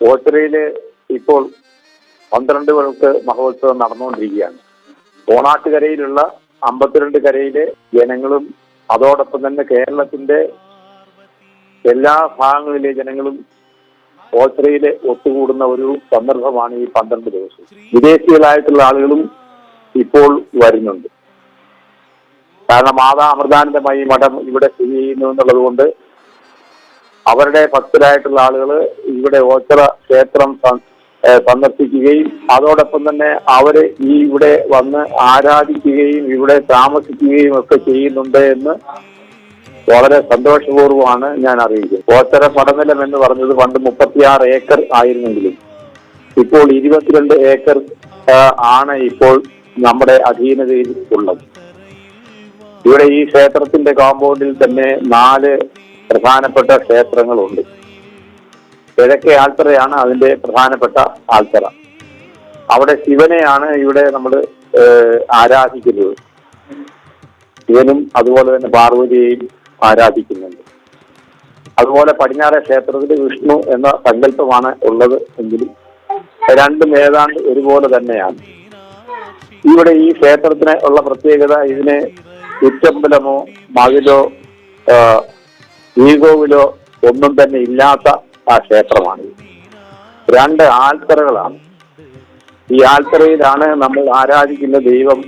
ഓച്ചിറയിൽ ഇപ്പോൾ പന്ത്രണ്ട് വിളക്ക് മഹോത്സവം നടന്നുകൊണ്ടിരിക്കുകയാണ്. ഓണാട്ടുകരയിലുള്ള അമ്പത്തിരണ്ട് കരയിലെ ജനങ്ങളും അതോടൊപ്പം തന്നെ കേരളത്തിന്റെ എല്ലാ ഭാഗങ്ങളിലെ ജനങ്ങളും ഓച്ചിറയിൽ ഒത്തുകൂടുന്ന ഒരു സന്ദർഭമാണ് ഈ പന്ത്രണ്ട് ദിവസം. വിദേശികളായിട്ടുള്ള ആളുകളും ഇപ്പോൾ വരുന്നുണ്ട്. കാരണം മാതാ അമൃതാനന്ദമായി മഠം ഇവിടെ സ്ഥിതി ചെയ്യുന്നു എന്നുള്ളത് കൊണ്ട് അവരുടെ ഭക്തരായിട്ടുള്ള ആളുകൾ ഇവിടെ ഓച്ചറ ക്ഷേത്രം സന്ദർശിക്കുകയും അതോടൊപ്പം തന്നെ അവർ ഈ ഇവിടെ വന്ന് ആരാധിക്കുകയും ഇവിടെ താമസിക്കുകയും ഒക്കെ ചെയ്യുന്നുണ്ട് എന്ന് വളരെ സന്തോഷപൂർവമാണ് ഞാൻ അറിയിക്കുന്നത്. ഓച്ചറ പടനിലം എന്ന് പറഞ്ഞത് പണ്ട് മുപ്പത്തിയാറ് ഏക്കർ ആയിരുന്നെങ്കിലും ഇപ്പോൾ ഇരുപത്തിരണ്ട് ഏക്കർ ആണ് ഇപ്പോൾ നമ്മുടെ അധീനതയിൽ ഉള്ളത്. ഇവിടെ ഈ ക്ഷേത്രത്തിന്റെ കോമ്പൗണ്ടിൽ തന്നെ നാല് പ്രധാനപ്പെട്ട ക്ഷേത്രങ്ങളുണ്ട്. കിഴക്കേ ആൽത്തറയാണ് അതിന്റെ പ്രധാനപ്പെട്ട ആൽത്തറ. അവിടെ ശിവനെയാണ് ഇവിടെ നമ്മൾ ആരാധിക്കുന്നത്. ശിവനും അതുപോലെ തന്നെ പാർവതിയെയും ആരാധിക്കുന്നുണ്ട്. അതുപോലെ പടിഞ്ഞാറെ ക്ഷേത്രത്തിൽ വിഷ്ണു എന്ന സങ്കല്പമാണ് ഉള്ളത് എങ്കിലും രണ്ടും ഏതാണ്ട് ഒരുപോലെ തന്നെയാണ്. ഇവിടെ ഈ ക്ഷേത്രത്തിന് ഉള്ള പ്രത്യേകത ഇതിനെ ചുറ്റമ്പലമോ മതിലോ ഈഗോവിലോ ഒന്നും തന്നെ ഇല്ലാത്ത ആ ക്ഷേത്രമാണ്. രണ്ട് ആൽത്തറകളാണ്. ഈ ആൽത്തറയിലാണ് നമ്മൾ ആരാധിക്കുന്ന ദൈവം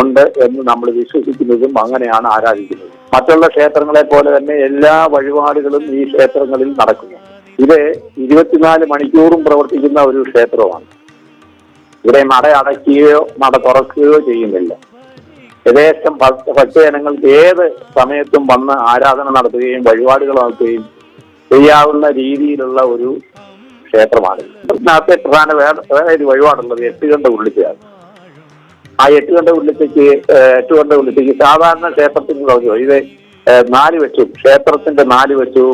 ഉണ്ട് എന്ന് നമ്മൾ വിശ്വസിക്കുന്നതും അങ്ങനെയാണ് ആരാധിക്കുന്നത്. മറ്റുള്ള ക്ഷേത്രങ്ങളെ പോലെ തന്നെ എല്ലാ വഴിപാടുകളും ഈ ക്ഷേത്രങ്ങളിൽ നടക്കുന്നു. ഇത് ഇരുപത്തിനാല് മണിക്കൂറും പ്രവർത്തിക്കുന്ന ഒരു ക്ഷേത്രമാണ്. ഇവിടെ നട അടയ്ക്കുകയോ നട തുറക്കുകയോ ചെയ്യുന്നില്ല. യഥേഷ്ടം ഭക്ത ഭക്തജനങ്ങൾക്ക് ഏത് സമയത്തും വന്ന് ആരാധന നടത്തുകയും വഴിപാടുകൾ നടത്തുകയും ചെയ്യാവുന്ന രീതിയിലുള്ള ഒരു ക്ഷേത്രമാണ്. ഇതിനകത്തെ പ്രധാന വേറെ വേറെ ഒരു വഴിപാടുള്ളത് എട്ടുകണ്ട ഉള്ളിച്ചയാണ് ആ എട്ടുകണ്ട ഉള്ളിച്ചയ്ക്ക് എട്ട് എട്ടുകണ്ട ഉള്ളിച്ചയ്ക്ക് സാധാരണ ക്ഷേത്രത്തിന് പറഞ്ഞു ഇത് നാല് വെച്ചും. ക്ഷേത്രത്തിന്റെ നാല് വെച്ചും.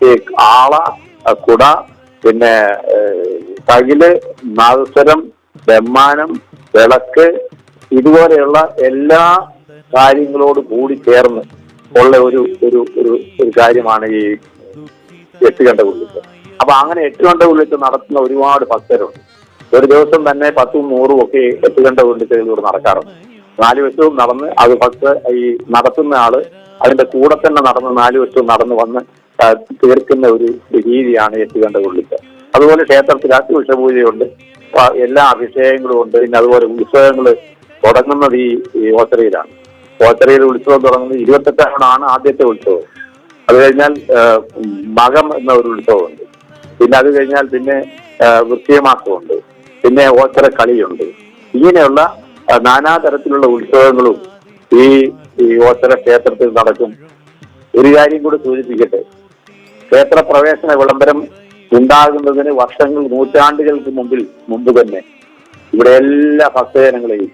ഈ ആള കുട പിന്നെ തകിൽ നാദസ്വരം ബ്രഹ്മാനം വിളക്ക് ഇതുപോലെയുള്ള എല്ലാ കാര്യങ്ങളോട് കൂടി ചേർന്ന് ഉള്ള ഒരു ഒരു ഒരു കാര്യമാണ് ഈ എട്ടുകണ്ട ഉള്ളിച്ച് അപ്പൊ അങ്ങനെ എട്ടുകണ്ട ഉള്ളിച്ച് നടത്തുന്ന ഒരുപാട് ഭക്തരുണ്ട്. ഒരു ദിവസം തന്നെ പത്തും നൂറും ഒക്കെ എട്ടുകണ്ട ഉള്ളിച്ചതിലൂടെ നടക്കാറുണ്ട്. നാല് വശവും നടന്ന് അത് ഭക്ത ഈ നടത്തുന്ന ആൾ അതിന്റെ കൂടെ തന്നെ നടന്ന് നാല് വശവും നടന്ന് വന്ന് തീർക്കുന്ന ഒരു രീതിയാണ് എട്ടുകണ്ട ഉള്ളിച്ച് അതുപോലെ ക്ഷേത്രത്തിൽ അത്യുഷപൂജയുണ്ട്. എല്ലാ അഭിഷേകങ്ങളും ഉണ്ട്. പിന്നെ അതുപോലെ ഉത്സവങ്ങൾ തുടങ്ങുന്നത് ഈ ഓച്ചറയിലാണ് ഓച്ചറയിൽ ഉത്സവം തുടങ്ങുന്നത് ഇരുപത്തെട്ടാണ് ആദ്യത്തെ ഉത്സവം. അത് കഴിഞ്ഞാൽ മകം എന്ന ഒരു ഉത്സവമുണ്ട്. പിന്നെ അത് കഴിഞ്ഞാൽ പിന്നെ വൃത്തിയമാസമുണ്ട്. പിന്നെ ഓച്ചറ കളിയുണ്ട്. ഇങ്ങനെയുള്ള നാനാതരത്തിലുള്ള ഉത്സവങ്ങളും ഈ ഈ ഓച്ചറ ക്ഷേത്രത്തിൽ നടക്കും. ഒരു കാര്യം കൂടി സൂചിപ്പിക്കട്ടെ. ക്ഷേത്ര പ്രവേശന വിളംബരം ഉണ്ടാകുന്നതിന് വർഷങ്ങൾ നൂറ്റാണ്ടുകൾക്ക് മുമ്പിൽ മുമ്പ് തന്നെ ഇവിടെ എല്ലാ ഭക്തജനങ്ങളെയും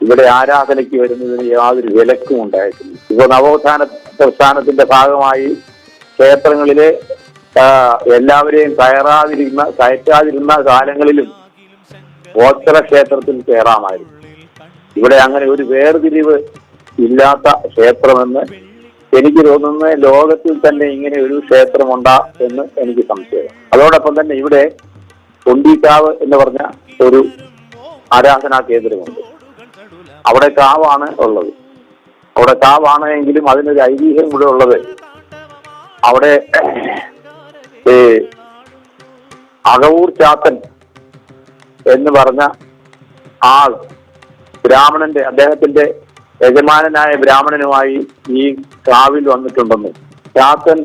ഇവിടെ ആരാധനയ്ക്ക് വരുന്നതിന് യാതൊരു വിലക്കും ഉണ്ടായിട്ടില്ല. ഇപ്പൊ നവോത്ഥാന പ്രസ്ഥാനത്തിന്റെ ഭാഗമായി ക്ഷേത്രങ്ങളിലെ എല്ലാവരെയും കയറാതിരുന്ന കയറ്റാതിരുന്ന കാലങ്ങളിലും ഗോത്ര ക്ഷേത്രത്തിൽ കയറാമായിരുന്നു. ഇവിടെ അങ്ങനെ ഒരു വേർതിരിവ് ഇല്ലാത്ത ക്ഷേത്രമെന്ന് എനിക്ക് തോന്നുന്നത് ലോകത്തിൽ തന്നെ ഇങ്ങനെ ഒരു ക്ഷേത്രമുണ്ടാ എന്ന് എനിക്ക് സംശയം അതോടൊപ്പം തന്നെ ഇവിടെ കൊണ്ടിക്കാവ് എന്ന് പറഞ്ഞ ഒരു ആരാധനാ കേന്ദ്രമുണ്ട്. അവിടെ കാവാണ് ഉള്ളത്. അവിടെ കാവാണ് എങ്കിലും അതിനൊരു ഐതിഹ്യം കൂടെ ഉള്ളത്. അവിടെ അകവൂർ ചാത്തൻ എന്ന് പറഞ്ഞ ആൾ ബ്രാഹ്മണന്റെ അദ്ദേഹത്തിന്റെ യജമാനനായ ബ്രാഹ്മണനുമായി ഈ കാവിൽ വന്നിട്ടുണ്ടെന്ന്. ചാത്തൻ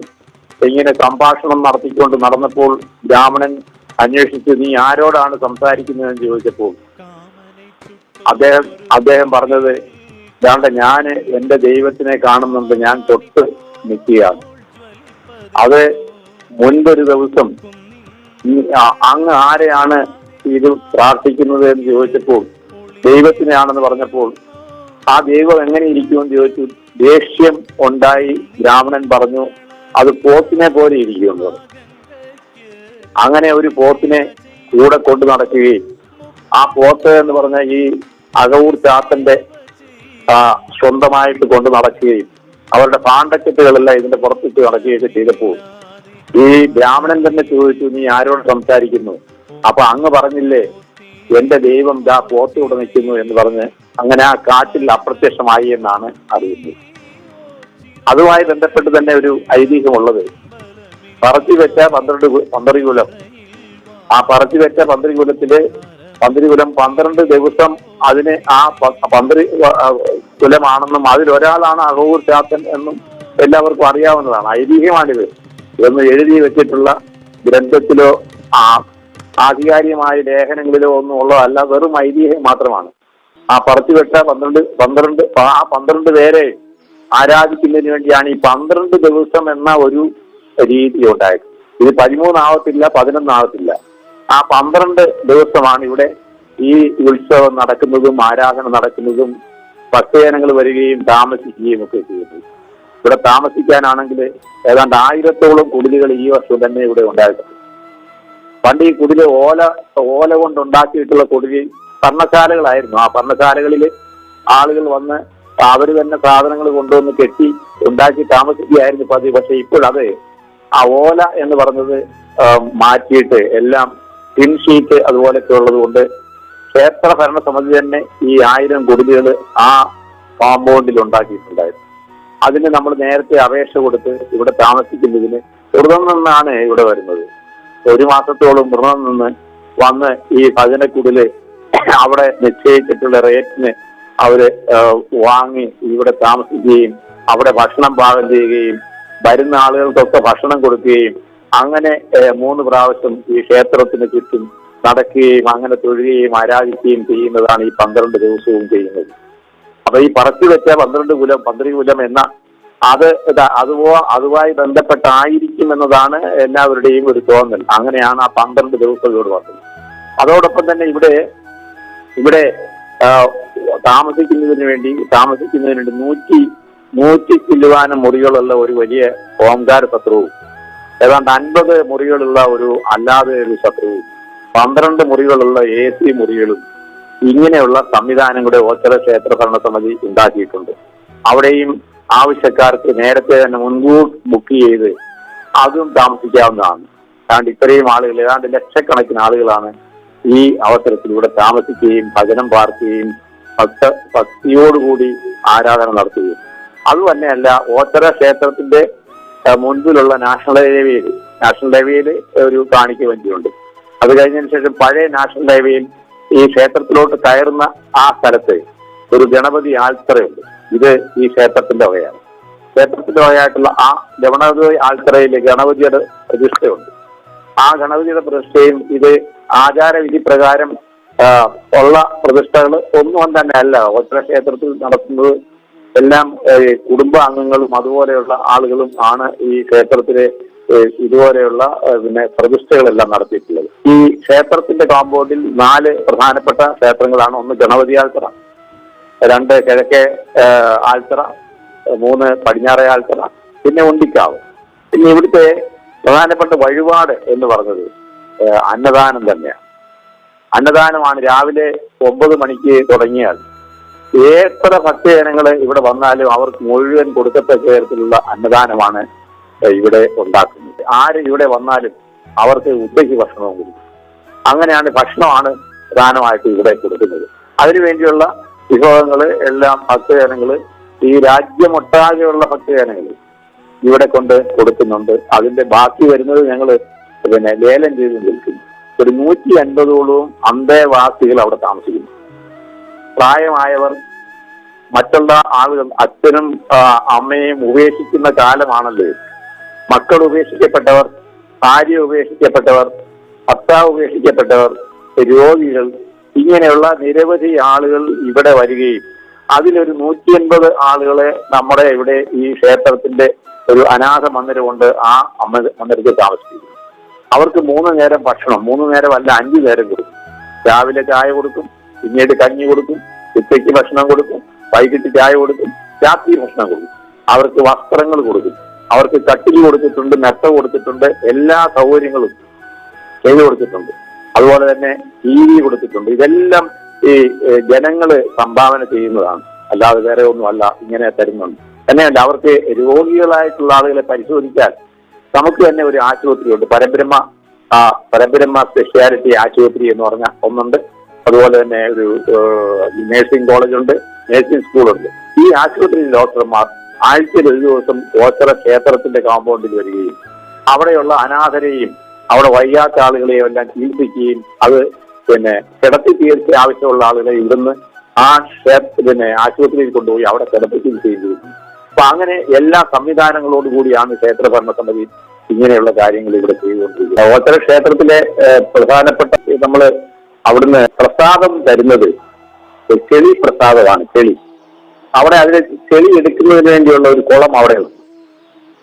ഇങ്ങനെ സംഭാഷണം നടത്തിക്കൊണ്ട് നടന്നപ്പോൾ ബ്രാഹ്മണൻ അന്വേഷിച്ചു നീ ആരോടാണ് സംസാരിക്കുന്നതെന്ന് ചോദിച്ചപ്പോൾ അദ്ദേഹം അദ്ദേഹം പറഞ്ഞത് ഇതാണ്ട് ഞാൻ എന്റെ ദൈവത്തിനെ കാണുന്നുണ്ട്. ഞാൻ തൊട്ട് നിൽക്കുകയാണ്. അത് മുൻപൊരു ദിവസം അങ്ങ് ആരെയാണ് ഇത് പ്രാർത്ഥിക്കുന്നത് എന്ന് ചോദിച്ചപ്പോൾ ദൈവത്തിനെയാണെന്ന് പറഞ്ഞപ്പോൾ ആ ദൈവം എങ്ങനെ ഇരിക്കുമെന്ന് ചോദിച്ചു. ദേഷ്യം ഉണ്ടായി. ബ്രാഹ്മണൻ പറഞ്ഞു അത് പോത്തിനെ പോലെ ഇരിക്കുമെന്ന് പറഞ്ഞു അങ്ങനെ ഒരു പോത്തിനെ കൂടെ കൊണ്ടു നടക്കുകയും ആ പോത്ത് എന്ന് പറഞ്ഞ ഈ അകവൂർ ചാത്തന്റെ സ്വന്തമായിട്ട് കൊണ്ടു നടക്കുകയും അവരുടെ പാണ്ടക്കെട്ടുകളെല്ലാം ഇതിന്റെ പുറത്തിട്ട് നടക്കുകയൊക്കെ ചെയ്തപ്പോൾ ഈ ബ്രാഹ്മണൻ തന്നെ ചോദിച്ചു നീ ആരോട് സംസാരിക്കുന്നു? അപ്പൊ അങ്ങ് പറഞ്ഞില്ലേ എന്റെ ദൈവം ദാ പോത്തൂടെ നിൽക്കുന്നു എന്ന് പറഞ്ഞ് അങ്ങനെ ആ കാറ്റിൽ അപ്രത്യക്ഷമായി എന്നാണ് അറിയുന്നത്. അതുമായി ബന്ധപ്പെട്ട് തന്നെ ഒരു ഐതിഹ്യമുള്ളത്. പറച്ചു വെച്ച പന്ത്രണ്ട് കു- പന്ത്രികുലം ആ പറച്ചു വെച്ച പന്ത്രികുലത്തിൽ പന്ത്രികുലം പന്ത്രണ്ട് ദിവസം അതിന് ആ പന്തിരി കുലമാണെന്നും അതിലൊരാളാണ് അഹൂർ ചാത്തൻ എന്നും എല്ലാവർക്കും അറിയാവുന്നതാണ്. ഐതിഹ്യമാണിത്. ഇതൊന്നും എഴുതി വെച്ചിട്ടുള്ള ഗ്രന്ഥത്തിലോ ആ ആധികാരികമായ ലേഖനങ്ങളിലോ ഒന്നും ഉള്ളതല്ല. വെറും ഐതിഹ്യം മാത്രമാണ്. ആ വെച്ച പന്ത്രണ്ട് പന്ത്രണ്ട് ആ പന്ത്രണ്ട് പേരെ ആരാധിക്കുന്നതിന് വേണ്ടിയാണ് ഈ പന്ത്രണ്ട് ദിവസം എന്ന ഒരു രീതി ഉണ്ടായത്. ഇത് പതിമൂന്നാവത്തില്ല പതിനൊന്നാവത്തില്ല. ആ പന്ത്രണ്ട് ദിവസമാണ് ഇവിടെ ഈ ഉത്സവം നടക്കുന്നതും ആരാധന നടക്കുന്നതും ഭക്തജനങ്ങൾ വരികയും താമസിക്കുകയും ഒക്കെ ചെയ്യുന്നത്. ഇവിടെ താമസിക്കാനാണെങ്കിൽ ഏതാണ്ട് ആയിരത്തോളം കുടിലുകൾ ഈ വർഷം തന്നെ ഇവിടെ ഉണ്ടായിട്ടുണ്ട്. പണ്ട് ഈ കുടിൽ ഓല ഓല കൊണ്ട് ഉണ്ടാക്കിയിട്ടുള്ള കുടിൽ ഭരണശാലകളായിരുന്നു. ആ ഭരണശാലകളിൽ ആളുകൾ വന്ന് അവർ തന്നെ സാധനങ്ങൾ കൊണ്ടുവന്ന് കെട്ടി ഉണ്ടാക്കി താമസിക്കുകയായിരുന്നു പതിവ്. പക്ഷെ ഇപ്പോഴത് ആ ഓല എന്ന് പറഞ്ഞത് മാറ്റിയിട്ട് എല്ലാം ടിൻ ഷീറ്റ് അതുപോലൊക്കെ ഉള്ളത് കൊണ്ട് ക്ഷേത്ര ഭരണ സമിതി തന്നെ ഈ ആയിരം കുടിലുകൾ ആ കോമ്പൗണ്ടിൽ ഉണ്ടാക്കിയിട്ടുണ്ടായിരുന്നു. അതിന് നമ്മൾ നേരത്തെ അപേക്ഷ കൊടുത്ത് ഇവിടെ താമസിക്കുന്നതിന് വ്രതം നിന്നാണ് ഇവിടെ വരുന്നത്. ഒരു മാസത്തോളം വ്രതം നിന്ന് വന്ന് ഈ ഭജനക്കുടിൽ അവിടെ നിശ്ചയിച്ചിട്ടുള്ള റേറ്റിന് അവർ വാങ്ങി ഇവിടെ താമസിക്കുകയും അവിടെ ഭക്ഷണം പാകം ചെയ്യുകയും വരുന്ന ആളുകൾക്കൊക്കെ ഭക്ഷണം കൊടുക്കുകയും അങ്ങനെ മൂന്ന് പ്രാവശ്യം ഈ ക്ഷേത്രത്തിന് ചുറ്റും നടക്കുകയും അങ്ങനെ തൊഴുകയും ആരാധിക്കുകയും ചെയ്യുന്നതാണ് ഈ പന്ത്രണ്ട് ദിവസവും ചെയ്യുന്നത്. അപ്പൊ ഈ പറത്തി വെച്ച പന്ത്രണ്ട് കുലം പന്ത്രണ്ട് കുലം എന്ന അത് അതുപോ അതുമായി ബന്ധപ്പെട്ടായിരിക്കും എന്നതാണ് എല്ലാവരുടെയും ഒരു തോന്നൽ. അങ്ങനെയാണ് ആ പന്ത്രണ്ട് ദിവസം ഇവിടെ വന്നത് അതോടൊപ്പം തന്നെ ഇവിടെ ഇവിടെ താമസിക്കുന്നതിന് വേണ്ടി താമസിക്കുന്നതിന് വേണ്ടി നൂറ്റി നൂറ്റി ചില്ലുവാനം മുറികളുള്ള ഒരു വലിയ ഓംകാര ശത്രുവും ഏതാണ്ട് അൻപത് മുറികളുള്ള ഒരു അല്ലാതെ ഒരു ശത്രുവും പന്ത്രണ്ട് മുറികളുള്ള എ സി മുറികളും ഇങ്ങനെയുള്ള സംവിധാനം കൂടെ ഓച്ചറ ക്ഷേത്ര ഭരണ സമിതി ഉണ്ടാക്കിയിട്ടുണ്ട്. അവിടെയും ആവശ്യക്കാർക്ക് നേരത്തെ തന്നെ മുൻകൂർ ബുക്ക് ചെയ്ത് അതും താമസിക്കാവുന്നതാണ്. കാരണം ഇത്രയും ആളുകൾ ഏതാണ്ട് ലക്ഷക്കണക്കിന് ആളുകളാണ് ഈ അവസരത്തിലൂടെ താമസിക്കുകയും ഭജനം പാർക്കുകയും ഭക്ത ഭക്തിയോടുകൂടി ആരാധന നടത്തുകയും. അതുതന്നെയല്ല ഓച്ചറ ക്ഷേത്രത്തിന്റെ മുൻപിലുള്ള നാഷണൽ ഹൈവേയിൽ നാഷണൽ ഹൈവേയിൽ ഒരു കാണിക്ക വഞ്ചിയുണ്ട് അത് കഴിഞ്ഞതിന് ശേഷം പഴയ നാഷണൽ ഹൈവേയിൽ ഈ ക്ഷേത്രത്തിലോട്ട് കയറുന്ന ആ സ്ഥലത്ത് ഒരു ഗണപതി ആൽത്തറയുണ്ട്. ഇത് ഈ ക്ഷേത്രത്തിന്റെ വകയാണ്. ക്ഷേത്രത്തിന്റെ വകയായിട്ടുള്ള ആ ഗണപതി ആൽത്തറയിൽ ഗണപതിയുടെ പ്രതിഷ്ഠയുണ്ട്. ആ ഗണപതിയുടെ പ്രതിഷ്ഠയും ഇത് ആചാരവിധി പ്രകാരം ഉള്ള പ്രതിഷ്ഠകൾ ഒന്നും തന്നെ അല്ല. ഒറ്റ ക്ഷേത്രത്തിൽ നടത്തുന്നത് എല്ലാം കുടുംബാംഗങ്ങളും അതുപോലെയുള്ള ആളുകളും ആണ് ഈ ക്ഷേത്രത്തിലെ ഇതുപോലെയുള്ള പിന്നെ പ്രതിഷ്ഠകളെല്ലാം നടത്തിയിട്ടുള്ളത്. ഈ ക്ഷേത്രത്തിന്റെ കോമ്പൗണ്ടിൽ നാല് പ്രധാനപ്പെട്ട ക്ഷേത്രങ്ങളാണ്. ഒന്ന് ഗണപതി രണ്ട് കിഴക്കേ ആൽത്തറ മൂന്ന് പടിഞ്ഞാറേ ആൽത്തറ പിന്നെ ഉണ്ടിക്കാവ്. പിന്നെ ഇവിടുത്തെ പ്രധാനപ്പെട്ട വഴിപാട് എന്ന് പറഞ്ഞത് അന്നദാനം തന്നെയാണ്. അന്നദാനമാണ് രാവിലെ ഒമ്പത് മണിക്ക് തുടങ്ങിയാൽ എത്ര ഭക്തജനങ്ങൾ ഇവിടെ വന്നാലും അവർക്ക് മുഴുവൻ കൊടുക്കത്തക്ക തരത്തിലുള്ള അന്നദാനമാണ് ഇവിടെ ഉണ്ടാക്കുന്നത്. ആര് ഇവിടെ വന്നാലും അവർക്ക് ഉച്ചയ്ക്ക് ഭക്ഷണവും കൊടുക്കും. അങ്ങനെയാണ് ഭക്ഷണമാണ് പ്രധാനമായിട്ട് ഇവിടെ കൊടുക്കുന്നത്. അതിനുവേണ്ടിയുള്ള വിഭവങ്ങൾ എല്ലാം ഭക്തജനങ്ങൾ ഈ രാജ്യമൊട്ടാകെയുള്ള ഭക്തജനങ്ങൾ ഇവിടെ കൊണ്ട് കൊടുക്കുന്നുണ്ട്. അതിന്റെ ബാക്കി വരുന്നത് ഞങ്ങൾ പിന്നെ ലേലം ചെയ്ത് നിൽക്കുന്നു. ഒരു നൂറ്റി അൻപതോളവും അന്തേവാസികൾ അവിടെ താമസിക്കുന്നു. പ്രായമായവർ മറ്റുള്ള ആളുകൾ അച്ഛനും അമ്മയും ഉപേക്ഷിക്കുന്ന കാലമാണല്ലോ? മക്കൾ ഉപേക്ഷിക്കപ്പെട്ടവർ ഭാര്യ ഉപേക്ഷിക്കപ്പെട്ടവർ ഭർത്താവ് ഉപേക്ഷിക്കപ്പെട്ടവർ രോഗികൾ ഇങ്ങനെയുള്ള നിരവധി ആളുകൾ ഇവിടെ വരികയും അതിലൊരു നൂറ്റി എൺപത് ആളുകളെ നമ്മുടെ ഇവിടെ ഈ ക്ഷേത്രത്തിന്റെ ഒരു അനാഥ മന്ദിരമുണ്ട് ആ അമ്മ മന്ദിരത്തിൽ താമസിക്കുന്നു അവർക്ക് മൂന്ന് നേരം ഭക്ഷണം മൂന്ന് നേരം അല്ല അഞ്ചു നേരം കൊടുക്കും. രാവിലെ ചായ കൊടുക്കും പിന്നീട് കഞ്ഞി കൊടുക്കും ഉച്ചയ്ക്ക് ഭക്ഷണം കൊടുക്കും വൈകിട്ട് ചായ കൊടുക്കും രാത്രി ഭക്ഷണം കൊടുക്കും. അവർക്ക് വസ്ത്രങ്ങൾ കൊടുക്കും. അവർക്ക് കട്ടിൽ കൊടുത്തിട്ടുണ്ട് മെത്ത കൊടുത്തിട്ടുണ്ട് എല്ലാ സൗകര്യങ്ങളും ചെയ്തു കൊടുത്തിട്ടുണ്ട്. അതുപോലെ തന്നെ ടി വി കൊടുത്തിട്ടുണ്ട്. ഇതെല്ലാം ഈ ജനങ്ങൾ സംഭാവന ചെയ്യുന്നതാണ്. അല്ലാതെ വേറെ ഒന്നും അല്ല ഇങ്ങനെ തരുന്നുണ്ട്. തന്നെയല്ല അവർക്ക് രോഗികളായിട്ടുള്ള ആളുകളെ പരിശോധിക്കാൻ നമുക്ക് തന്നെ ഒരു ആശുപത്രിയുണ്ട്. പരബ്രഹ്മ പരബ്രഹ്മ സ്പെഷ്യാലിറ്റി ആശുപത്രി എന്ന് പറഞ്ഞ ഒന്നുണ്ട്. അതുപോലെ തന്നെ ഒരു നേഴ്സിംഗ് കോളേജുണ്ട് നേഴ്സിംഗ് സ്കൂളുണ്ട്. ഈ ആശുപത്രിയിൽ ഡോക്ടർമാർ ആഴ്ചയിൽ ഒരു ദിവസം ഓച്ചറ ക്ഷേത്രത്തിന്റെ കോമ്പൗണ്ടിൽ വരികയും അവിടെയുള്ള അനാഥരെയും അവിടെ വയ്യാത്ത ആളുകളെയും എല്ലാം ചികിത്സിക്കുകയും അത് പിന്നെ കിടത്തി ചികിത്സ ആവശ്യമുള്ള ആളുകളെ ഇവിടുന്ന് ആ പിന്നെ ആശുപത്രിയിൽ കൊണ്ടുപോയി അവിടെ കിടത്തി ചികിത്സയും അപ്പൊ അങ്ങനെ എല്ലാ സംവിധാനങ്ങളോട് കൂടിയാണ് ക്ഷേത്ര ഭരണസമിതി ഇങ്ങനെയുള്ള കാര്യങ്ങൾ ഇവിടെ ചെയ്തുകൊണ്ടിരിക്കുന്നത്. ഓച്ചറ ക്ഷേത്രത്തിലെ പ്രധാനപ്പെട്ട നമ്മൾ അവിടുന്ന് പ്രസാദം തരുന്നത് ചെളി പ്രസാദമാണ് ചെളി. അവിടെ അതിന് ചെളി എടുക്കുന്നതിന് വേണ്ടിയുള്ള ഒരു കുളം അവിടെ ഉണ്ട്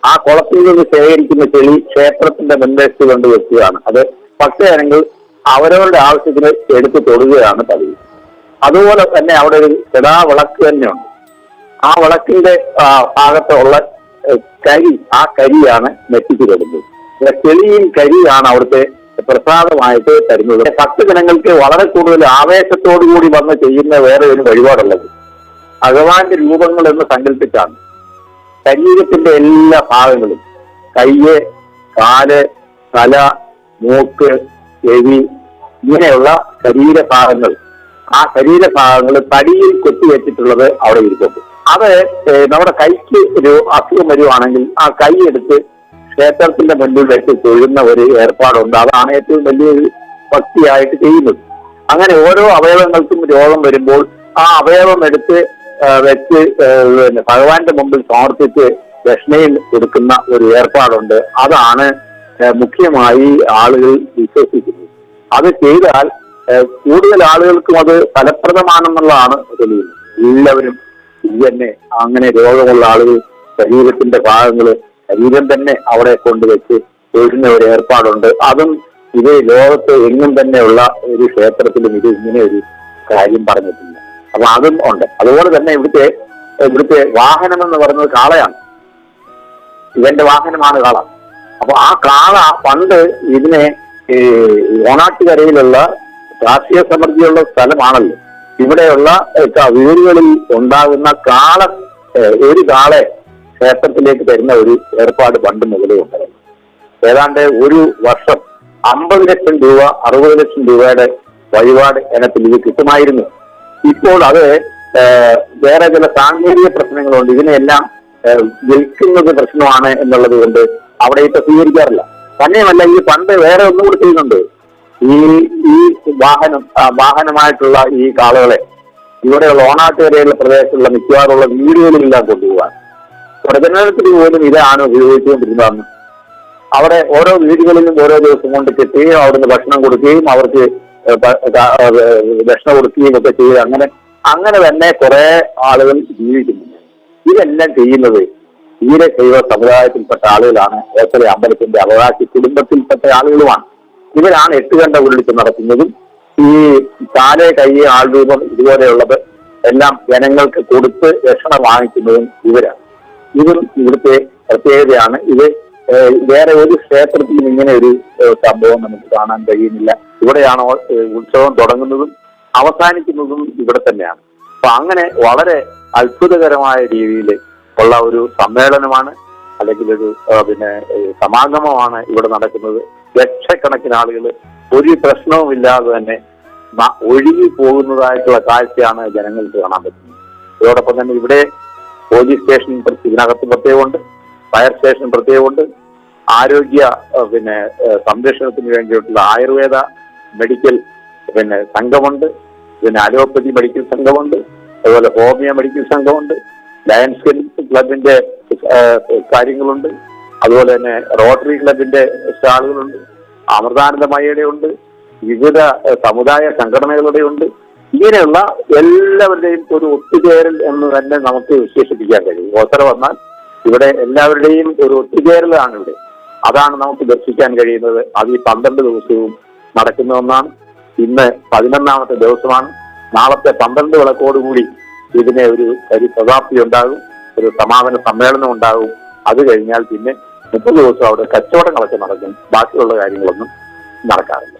ആ കുളത്തിൽ നിന്ന് ശേഖരിക്കുന്ന ചെളി ക്ഷേത്രത്തിന്റെ മുൻവശത്ത് കൊണ്ട് വെക്കുകയാണ്. അത് ഭക്തജനങ്ങൾ അവരവരുടെ ആവശ്യത്തിന് എടുത്തു തൊടുകയാണ് പതിവ്. അതുപോലെ തന്നെ അവിടെ ഒരു ചെടാ വിളക്ക് തന്നെയുണ്ട്. ആ വിളക്കിന്റെ ഭാഗത്തുള്ള കരി ആ കരിയാണ് നെറ്റിക്ക് തരുന്നത് ചെളിയും കരിയാണ് അവിടുത്തെ പ്രസാദമായിട്ട് തരുന്നത്. ഭക്തജനങ്ങൾക്ക് വളരെ കൂടുതൽ ആവേശത്തോടു കൂടി വന്ന് ചെയ്യുന്ന വേറെ ഒരു വഴിപാടുള്ളത്. ഭഗവാന്റെ രൂപങ്ങൾ എന്ന് സങ്കല്പിച്ചാണ് ശരീരത്തിന്റെ എല്ലാ ഭാഗങ്ങളും കയ്യ് കാൽ തല മൂക്ക് ചെവി ഇങ്ങനെയുള്ള ശരീരഭാഗങ്ങൾ ആ ശരീരഭാഗങ്ങൾ തടിയിൽ കൊത്തിവെച്ചിട്ടുള്ളത് അവിടെ ഇരിക്കുന്നു അത് നമ്മുടെ കൈക്ക് ഒരു അസുഖം വരുവാണെങ്കിൽ ആ കൈ എടുത്ത് ക്ഷേത്രത്തിന്റെ മുന്നിൽ വെച്ച് തൊഴുന്ന ഒരു ഏർപ്പാടുണ്ട്. അതാണ് ഏറ്റവും വലിയൊരു ഭക്തിയായിട്ട് ചെയ്യുന്നത്. അങ്ങനെ ഓരോ അവയവങ്ങൾക്കും രോഗം വരുമ്പോൾ ആ അവയവം എടുത്ത് വെച്ച് പിന്നെ ഭഗവാന്റെ മുമ്പിൽ സമർപ്പിച്ച് ദക്ഷിണയിൽ കൊടുക്കുന്ന ഒരു ഏർപ്പാടുണ്ട്. അതാണ് മുഖ്യമായി ആളുകൾ വിശ്വസിക്കുന്നത്. അത് ചെയ്താൽ കൂടുതൽ ആളുകൾക്കും അത് ഫലപ്രദമാണെന്നുള്ളതാണ് തെളിയുന്നത്. എല്ലാവരും ഇത് തന്നെ അങ്ങനെ രോഗമുള്ള ആളുകൾ ശരീരത്തിന്റെ ഭാഗങ്ങൾ ശരീരം തന്നെ അവിടെ കൊണ്ടുവച്ച് തൊഴുന്ന ഒരു ഏർപ്പാടുണ്ട്. അതും ഇത് ലോകത്ത് എങ്ങും തന്നെയുള്ള ഒരു ക്ഷേത്രത്തിലും ഇത് ഇങ്ങനെ ഒരു കാര്യം പറഞ്ഞിട്ടില്ല. അപ്പൊ അതും ഉണ്ട്. അതുപോലെ തന്നെ ഇവിടുത്തെ ഇവിടുത്തെ വാഹനം എന്ന് പറയുന്നത് കാളയാണ്. ഇവന്റെ വാഹനമാണ് കാള. അപ്പൊ ആ കാള പണ്ട് ഇതിനെ ഓണാട്ടുകരയിലുള്ള രാഷ്ട്രീയ സമൃദ്ധിയുള്ള സ്ഥലമാണല്ലോ. ഇവിടെയുള്ള വീടുകളിൽ ഉണ്ടാകുന്ന കാള ഒരു കാളെ ക്ഷേത്രത്തിലേക്ക് തരുന്ന ഒരു ഏർപ്പാട് പണ്ട് മുതലേ ഉണ്ടായിരുന്നു. ഏതാണ്ട് ഒരു വർഷം അമ്പത് ലക്ഷം രൂപ അറുപത് ലക്ഷം രൂപയുടെ വഴിപാട് ഇനത്തിൽ ഇത് കിട്ടുമായിരുന്നു. ഇപ്പോൾ അത് വേറെ ചില സാങ്കേതിക പ്രശ്നങ്ങളുണ്ട്. ഇതിനെല്ലാം വിൽക്കുന്നത് പ്രശ്നമാണ് എന്നുള്ളത് കൊണ്ട് അവിടെ ഇപ്പൊ സ്വീകരിക്കാറില്ല. തന്നെയുമല്ല ഈ പണ്ട് വേറെ ഒന്നും കൂടി ചെയ്യുന്നുണ്ട്. ഈ ഈ വാഹനം വാഹനമായിട്ടുള്ള ഈ കാളുകളെ ഇവിടെയുള്ള ഓണാട്ടുകരയുള്ള പ്രദേശത്തുള്ള മിക്കവാറുള്ള വീടുകളിലെല്ലാം കൊണ്ടുപോകാൻ പ്രജനനത്തിന് പോലും ഇതാണ് ഉപയോഗിച്ചുകൊണ്ടിരുന്നതെന്ന്. അവിടെ ഓരോ വീടുകളിലും ഓരോ ദിവസം കൊണ്ട് കെട്ടുകയും അവിടുന്ന് ഭക്ഷണം കൊടുക്കുകയും അവർക്ക് ഭക്ഷണം കൊടുക്കുകയും ഒക്കെ ചെയ്ത് അങ്ങനെ അങ്ങനെ തന്നെ കുറെ ആളുകൾ ജീവിക്കുന്നുണ്ട് ഇതെല്ലാം ചെയ്യുന്നത് തീരെ ശൈവ സമുദായത്തിൽപ്പെട്ട ആളുകളാണ്. ഏത്തല അമ്പലത്തിന്റെ അവകാശി കുടുംബത്തിൽപ്പെട്ട ആളുകളുമാണ്. ഇവരാണ് എട്ടുകണ്ട ഉരുളിച്ച് നടത്തുന്നതും ഈ താലെ കൈ ആൾ ആൾരൂപം ഇതുപോലെയുള്ളത് എല്ലാം ജനങ്ങൾക്ക് കൊടുത്ത് രക്ഷണ വാങ്ങിക്കുന്നതും ഇവരാണ്. ഇതും ഇവിടുത്തെ പ്രത്യേകതയാണ്. ഇത് വേറെ ഒരു ക്ഷേത്രത്തിലും ഇങ്ങനെ ഒരു സംഭവം നമുക്ക് കാണാൻ കഴിയുന്നില്ല. ഇവിടെയാണ് ഉത്സവം തുടങ്ങുന്നതും അവസാനിക്കുന്നതും ഇവിടെ തന്നെയാണ്. അപ്പൊ അങ്ങനെ വളരെ അത്ഭുതകരമായ രീതിയിൽ ഉള്ള ഒരു സമ്മേളനമാണ് അല്ലെങ്കിൽ ഒരു പിന്നെ സമാഗമമാണ് ഇവിടെ നടക്കുന്നത്. ലക്ഷക്കണക്കിന് ആളുകൾ ഒരു പ്രശ്നവുമില്ലാതെ തന്നെ ഒഴുകി പോകുന്നതായിട്ടുള്ള കാഴ്ചയാണ് ജനങ്ങൾക്ക് കാണാൻ പറ്റുന്നത്. അതോടൊപ്പം തന്നെ ഇവിടെ പോലീസ് സ്റ്റേഷൻ ഇതിനകത്ത് പ്രത്യേകമുണ്ട് ഫയർ സ്റ്റേഷൻ പ്രത്യേകമുണ്ട്. ആരോഗ്യ പിന്നെ സംരക്ഷണത്തിന് വേണ്ടിയിട്ടുള്ള ആയുർവേദ മെഡിക്കൽ പിന്നെ സംഘമുണ്ട്. പിന്നെ അലോപ്പതി മെഡിക്കൽ സംഘമുണ്ട്. അതുപോലെ ഹോമിയോ മെഡിക്കൽ സംഘമുണ്ട്. ലയൺസ് ക്ലബിന്റെ കാര്യങ്ങളുണ്ട്. അതുപോലെ തന്നെ റോട്ടറി ക്ലബിന്റെ സ്റ്റാളുകളുണ്ട്. അമൃതാനന്ദമയുടെ ഉണ്ട്. വിവിധ സമുദായ സംഘടനകളുടെ ഉണ്ട്. ഇങ്ങനെയുള്ള എല്ലാവരുടെയും ഒരു ഒത്തുചേരൽ എന്ന് തന്നെ നമുക്ക് വിശേഷിപ്പിക്കാൻ കഴിയും. ഓച്ചറ വന്നാൽ ഇവിടെ എല്ലാവരുടെയും ഒരു ഒത്തുചേരലാണ് ഇവിടെ. അതാണ് നമുക്ക് ദർശിക്കാൻ കഴിയുന്നത്. അത് ഈ പന്ത്രണ്ട് ദിവസവും നടക്കുന്ന ഒന്നാണ്. ഇന്ന് പതിനൊന്നാമത്തെ ദിവസമാണ്. നാളത്തെ പന്ത്രണ്ട് വിളക്കോടുകൂടി ഇതിനെ ഒരു ഒരു പ്രതാപ്തി ഉണ്ടാകും. ഒരു സമാപന സമ്മേളനം ഉണ്ടാകും. അത് കഴിഞ്ഞാൽ പിന്നെ മുപ്പത് ദിവസം അവിടെ കച്ചവടങ്ങളൊക്കെ നടക്കും. ബാക്കിയുള്ള കാര്യങ്ങളൊന്നും നടക്കാറില്ല.